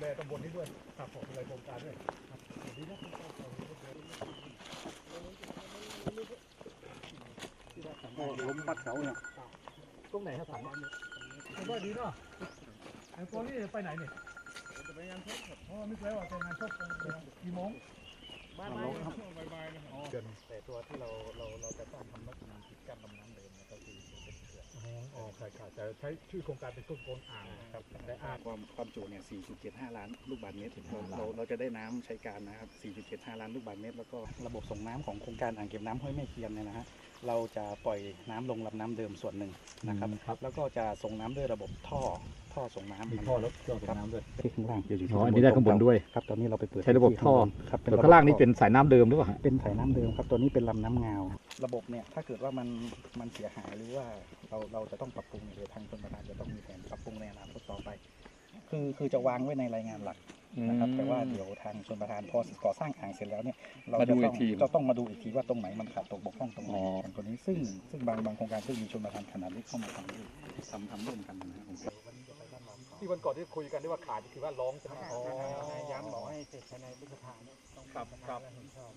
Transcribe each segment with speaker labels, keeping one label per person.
Speaker 1: แลตำบลนี้ด้วยครับผมดูแลโครงการด้วยครับดีนะล้มพัดเสาเนี่ยตรงไหนครับถังผมว่าดีเนาะไอ้ตัวนี้ไปไหนเนี่ยจะไปงานชกอ๋อไม่เคยว่าไปงานชกกี่โมง
Speaker 2: บ้านไม้ครับใบๆนะ
Speaker 1: เดือน
Speaker 3: แต่ตัวที่เราเราเราจะสร้างทำนกมีกิจกรรมลำน้ำเดิม
Speaker 1: ใช่ใช่แต่ใช้ชื่อโครงการเป็นต้นโกนอ่าง
Speaker 3: ครับ
Speaker 1: แต่อ่าง
Speaker 3: ความความจุเนี่ย 4.75 ล้านลูกบาศก์เมตรเราเราเราจะได้น้ำใช้การนะครับ 4.75 ล้านลูกบาศก์เมตร แล้วก็ระบบส่งน้ำของโครงการอ่างเก็บน้ำห้วยแม่เคียนเนี่ยนะฮะ เราจะปล่อยน้ำลงลำน้ำเดิมส่วนหนึ่งนะครับ
Speaker 1: ครับ
Speaker 3: แล้วก็จะส่งน้ำด้วยระบบท่อ ท่อส่งน้ำ
Speaker 1: มีท่อแล้วท่อส่งน้ำด้วย
Speaker 3: ที่ข้างล่างอยู่ที่
Speaker 1: อ๋ออันนี้ได้ข้างบนด้วย
Speaker 3: ครับตอนนี้เราไปเปิด
Speaker 1: ใช้ระบบท่อ
Speaker 3: ครับ
Speaker 1: แต่ข้างล่างนี่เป็นสายน้ำเดิมหรือเปล่าฮะ
Speaker 3: เป็นสายน้ำเดิมครับตัวนี้เป็นลำน้ำงาว ระบบเนี่ยถ้าเกิดว่ามันมันเสียหายหรือว่าเราเราจะต้องปรับปรุงเดี๋ยวทางชนประทานจะต้องมีแผนปรับปรุงในอนาคตต่อไป คือคือจะวางไว้ในรายงานหลักนะครับแต่ว่าเดี๋ยวทางชนประทานพอก่อสร้างอ่างเสร็จแล้วเนี่ยเรา
Speaker 1: มาดู
Speaker 3: จะ
Speaker 1: อี
Speaker 3: ต้อกง
Speaker 1: ที
Speaker 3: จะต้องมาดูอีกทีว่าตรงไหนมันขาดตกบกพร่องตรงไหน
Speaker 1: อ๋อ
Speaker 3: กันตัวนี้ซึ่งซึ่งบางบางโครงการซึ่งมีชนประทานขนาดเล็กเข้ามาทำด้วยทำทำร่วมกันนะครับผม
Speaker 1: ที่วันก่อนที่คุยกันที่ว่าขาดคือว่าร้องใช่ไหมอ๋อ
Speaker 3: ย้ำบอกให้เสร็จภายในพฤษภา
Speaker 2: ครับครับ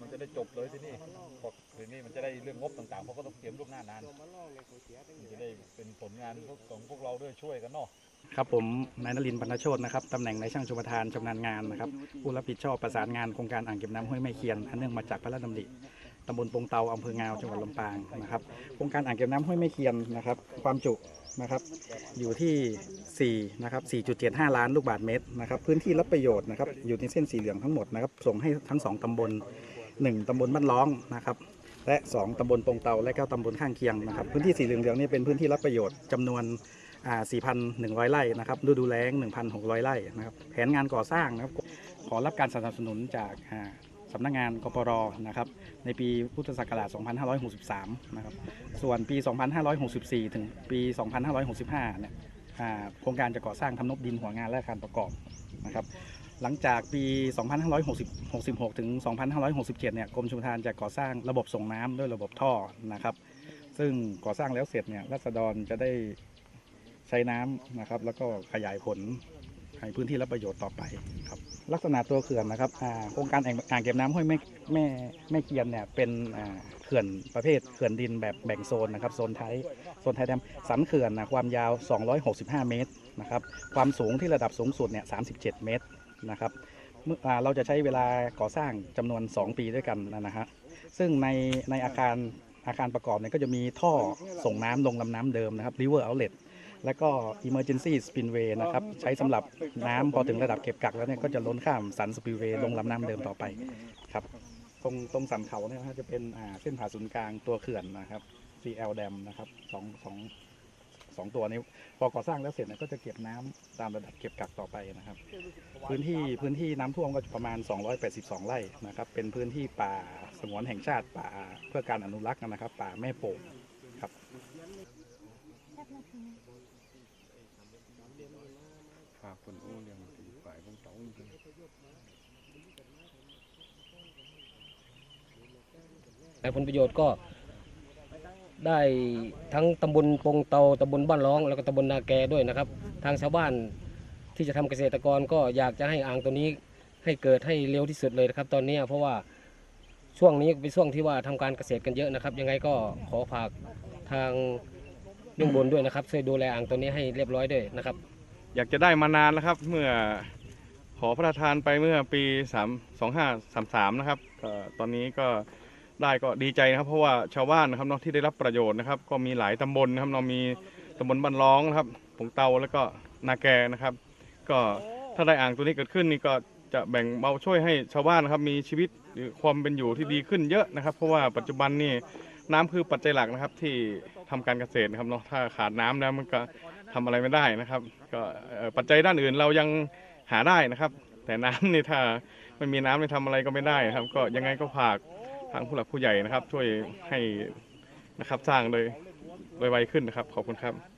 Speaker 2: มันจะได้จบเลยที่นี่พอทีนี้มันจะได้เรื่องงบต่างๆเพราะก็ต้องเตรียมล่วงหน้านานมันจะได้เป็นผลงานของพวกเราด้วยช่วยกันเนาะ
Speaker 3: ครับผมนายนรินทร์บรรณโชตนะครับตำแหน่งนายช่างชมประทานชำนาญงานนะครับผู้รับผิดชอบประสานงานโครงการอ่างเก็บน้ำห้วยไม้เคียนอันเนื่องมาจากพระราชดำริ ตำบลปงเตาอำเภองาวจังหวัดลำปางนะครับโครงการอ่างเก็บน้ำห้วยไม้เคียนนะครับ ความจุนะครับอยู่ที่4นะครับ4.75 ล้านลูกบาศก์เมตรนะครับ พื้นที่รับประโยชน์นะครับอยู่ในเส้นสีเหลืองทั้งหมดนะครับ ส่งให้ทั้งสองตำบล 1ตำบลบ้านร้องนะครับ และ 2ตำบลปงเตาและก็ตำบลข้างเคียงนะครับ พื้นที่สีเหลืองๆนี่เป็นพื้นที่รับประโยชน์จำนวน4,100 ไร่นะครับฤดูแล้ง 1,600 ไร่นะครับ แผนงานก่อสร้างนะครับ ขอรับการสนับสนุนจาก สำนักงานกปรนะครับในปีพุทธศักราช 2563 นะครับ ส่วนปี 2564 ถึงปี 2565 เนี่ยอ่าโครงการจะก่อสร้างทำนบดินหัวงานและอาคารประกอบนะครับ หลังจากปี 2566 ถึง 2567 เนี่ยกรมชลประทานจะก่อสร้างระบบส่งน้ำด้วยระบบท่อนะครับ ซึ่งก่อสร้างแล้วเสร็จเนี่ยรัษฎรจะได้ใช้น้ำนะครับ แล้วก็ขยายผล ให้พื้นที่รับประโยชน์ต่อไปครับ ลักษณะตัวเขื่อนนะครับโครงการอ่างอ่งเก็บน้ำห้วยแม่แม่แม่เคียนเนี่ยเป็นเขื่อนประเภทเขื่อนดินแบบแบ่งโซนนะครับโซนไทยโซนไทยแดมสันเขื่อนนะความยาว 265 เมตรนะครับความสูงที่ระดับสูงสุดเนี่ย37 เมตรนะครับเมื่ออ่าเราจะใช้เวลาก่อสร้างจำนวน 2 ปีด้วยกันนะฮะซึ่งในในอาคารอาคารประกอบเนี่ยก็จะมีท่อส่งน้ำลงลำน้ำเดิมนะครับ river outlet แล้วก็ emergency spillway นะครับ ใช้สำหรับน้ำพอถึงระดับเก็บกักแล้วเนี่ยก็จะล้นข้ามสัน spillway ลงลำน้ำเดิมต่อไปครับตรงตรงสันเขาเนี่ยนะฮะจะเป็นอ่าเส้นผ่าศูนย์กลางตัวเขื่อนนะครับ CL dam นะครับสองสองสองตัวนี้พอก่อสร้างแล้วเสร็จเนี่ยก็จะเก็บน้ำตามระดับเก็บกักต่อไปนะครับ พื้นที่พื้นที่น้ำท่วมก็ประมาณ 282 ไร่นะครับ เป็นพื้นที่ป่าสงวนแห่งชาติป่าเพื่อการอนุรักษ์นะครับ ป่าแม่โป่งครับ
Speaker 2: ฝาคนอู้เรื่องฝ่ายพวกเต๋า
Speaker 4: แต่ผลประโยชน์ก็ได้ทั้งตำบลปงเตาตำบลบ้านร้อง แล้วก็ตำบลนาแกด้วยนะครับ ทางชาวบ้านที่จะทำเกษตรกรก็อยากจะให้อ่างตัวนี้ให้เกิดให้เร็วที่สุดเลยนะครับ ตอนนี้เพราะว่าช่วงนี้เป็นช่วงที่ว่าทำการเกษตรกันเยอะนะครับ ยังไงก็ขอฝากทางเบื้องบนด้วยนะครับช่วยดูแลอ่างตัวนี้ให้เรียบร้อยด้วยนะครับ
Speaker 2: อยากจะได้มานานแล้วครับ เมื่อขอพระราชทานไปเมื่อปี 3 2533 นะครับก็ตอนนี้ก็ได้ก็ดีใจนะครับ เพราะว่าชาวบ้านนะครับเนาะที่ได้รับประโยชน์นะครับ ก็มีหลายตำบลนะครับเรามีตำบลบ้านร้องนะครับผงเตาแล้วก็นาแกนะครับ ก็ถ้าได้อ่างตัวนี้เกิดขึ้นนี่ก็จะแบ่งเบาช่วยให้ชาวบ้านนะครับมีชีวิตหรือความเป็นอยู่ที่ดีขึ้นเยอะนะครับ เพราะว่าปัจจุบันนี่ น้ำคือปัจจัยหลักนะครับที่ทำการเกษตรนะครับเนาะถ้าขาดน้ำแล้วมันก็ทำอะไรไม่ได้นะครับ ก็เอ่อปัจจัยด้านอื่นเรายังหาได้นะครับ แต่น้ำนี่ถ้าไม่มีน้ำนี่ทำอะไรก็ไม่ได้นะครับ ก็ยังไงก็ฝากทางผู้หลักผู้ใหญ่นะครับ ช่วยให้นะครับสร้างโดยโดยไวขึ้นนะครับ ขอบคุณครับ